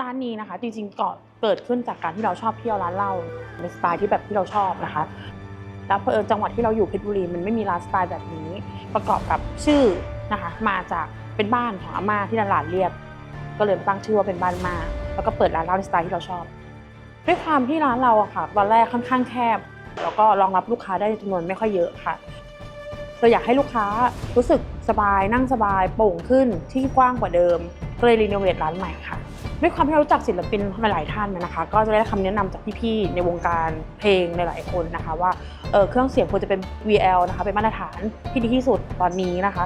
ร้านนี้นะคะจริงๆก็เกิดขึ้นจากการที่เราชอบเที่ยวร้านเหล้าในสไตล์ที่แบบที่เราชอบนะคะแล้วเผอิญจังหวัดที่เราอยู่เพชรบุรีมันไม่มีร้านสไตล์แบบนี้ ประกอบกับชื่อนะคะมาจากเป็นบ้านของอาม่าที่ตลาดเรียบ ก็เลยตั้งชื่อว่าเป็นบ้านมา แล้วก็เปิดร้านเหล้าในสไตล์ที่เราชอบ ด้วยความที่ร้านเราอะค่ะตอนแรกค่อนข้างแคบ แล้วก็รองรับลูกค้าได้จำนวนไม่ค่อยเยอะค่ะเราอยากให้ลูกค้ารู้สึกสบายนั่งสบายโปร่งขึ้นที่กว้างกว่าเดิมก็เลยรีโนเวทร้านใหม่ค่ะ ด้วยความที่เรารู้จักศิลปินหลายท่านนะคะ ก็จะได้คำแนะนำจากพี่ๆในวงการเพลงหลายๆคนนะคะว่าเเครื่องเสียงควรจะเป็น VL นะคะเป็นมาตรฐานที่ดีที่สุดตอนนี้นะคะ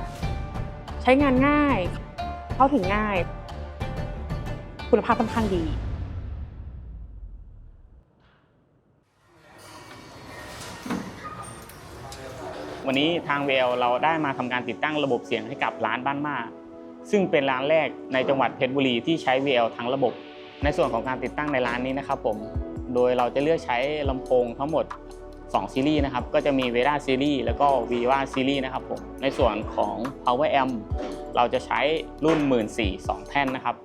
ใช้งานง่าย เข้าถึงง่าย คุณภาพค่อนข้างดีวันนี้ทางเวลเราได้มาทำการติดตั้งระบบเสียงให้กับร้านบ้านมา ซึ่งเป็นร้านแรกในจังหวัดเพชรบุรีที่ใช้ VL ทั้งระบบ ในส่วนของการติดตั้งในร้านนี้นะครับผม โดยเราจะเลือกใช้ลำโพงทั้งหมด 2 ซีรีส์นะครับ ก็จะมี v e d a ซีรีส์แล้วก็ Viva ซีรีส์นะครับผม ในส่วนของ Power Amp เราจะใช้รุ่น 1 4 2 แท่นนะครับ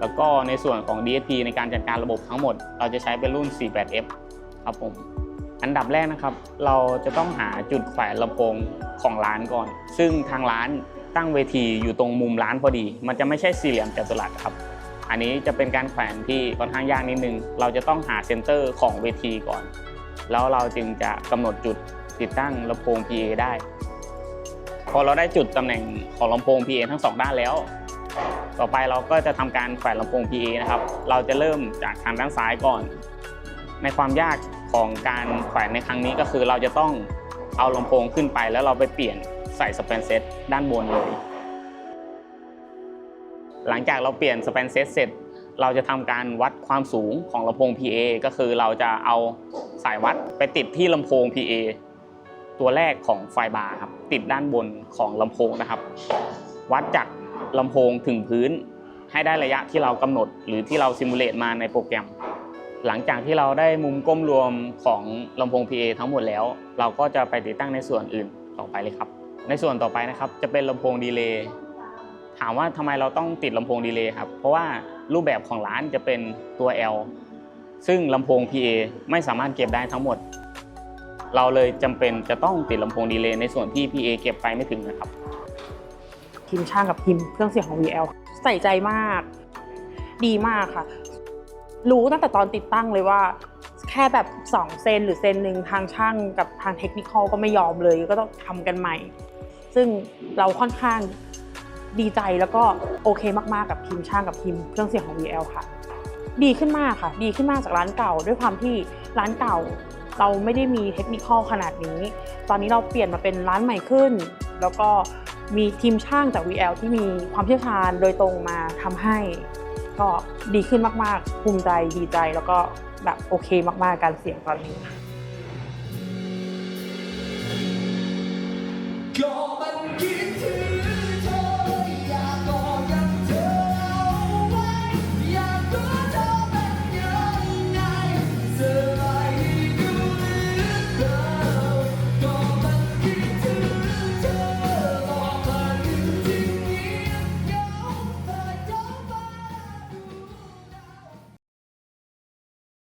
แล้วก็ในส่วนของ DSP ในการจัดการระบบทั้งหมด เราจะใช้เป็นรุ่น 48F ครับผมอันดับแรกนะครับ เราจะต้องหาจุดแขวนลำโพงของร้านก่อน ซึ่งทางร้าน ตั้งเวทีอยู่ตรงมุมร้านพอดี มันจะไม่ใช่สี่เหลี่ยมจัตุรัสครับ อันนี้จะเป็นการแขวนที่ค่อนข้างยากนิดนึง เราจะต้องหาเซนเตอร์ของเวทีก่อน แล้วเราจึงจะกำหนดจุดติดตั้งลำโพง PA ได้ พอเราได้จุดตำแหน่งของลำโพง PA ทั้งสองด้านแล้ว ต่อไปเราก็จะทำการแขวนลำโพง PA นะครับ เราจะเริ่มจากทางด้านซ้ายก่อน ในความยากของการแขวนในครั้งนี้ก็คือเราจะต้องเอาลำโพงขึ้นไปแล้วเราไปเปลี่ยน ใส่สเปนเซตด้านบนเลย หลังจากเราเปลี่ยนสเปนเซตเสร็จ เราจะทำการวัดความสูงของลำโพง PA ก็คือเราจะเอาสายวัดไปติดที่ลำโพง PA ตัวแรกของไฟบาร์ครับติดด้านบนของลำโพงนะครับ วัดจากลำโพงถึงพื้น ให้ได้ระยะที่เรากำหนด หรือที่เราซิมูเลตมาในโปรแกรม หลังจากที่เราได้มุมก้มรวมของลำโพง PA ทั้งหมดแล้ว เราก็จะไปติดตั้งในส่วนอื่นต่อไปเลยครับ ในส่วนต่อไปนะครับจะเป็นลำโพงดีเลย์ถามว่าทำไมเราต้องติดลำโพงดีเลย์ครับ เพราะว่ารูปแบบของร้านจะเป็นตัว L ซึ่งลำโพง PA ไม่สามารถเก็บได้ทั้งหมด เราเลยจำเป็นจะต้องติดลำโพงดีเลย์ในส่วนที่ PA เก็บไปไม่ถึงนะครับ ทีมช่างกับทีมเครื่องเสียงของ VL ใส่ใจมาก ดีมากค่ะ รู้ตั้งแต่ตอนติดตั้งเลยว่า ค่แบบ2เซนหรือเซนหนึ่งทางช่างกับทางเทคนิคอลก็ไม่ยอมเลยก็ต้องทำกันใหม่ ซึ่งเราค่อนข้างดีใจแล้วก็โอเคมากๆกับทีมช่างกับทีมเครื่องเสียงของ VL ค่ะ ดีขึ้นมากค่ะ ดีขึ้นมากจากร้านเก่า ด้วยความที่ร้านเก่าเราไม่ได้มีเทคนิคอลขนาดนี้ ตอนนี้เราเปลี่ยนมาเป็นร้านใหม่ขึ้น แล้วก็มีทีมช่างจาก VL ที่มีความเชี่ยวชาญโดยตรงมาทำให้ ก็ดีขึ้นมากๆ ภูมิใจดีใจแล้วก็ แบบโอเคมากๆการเสียงตอนนี้ก็มันคิด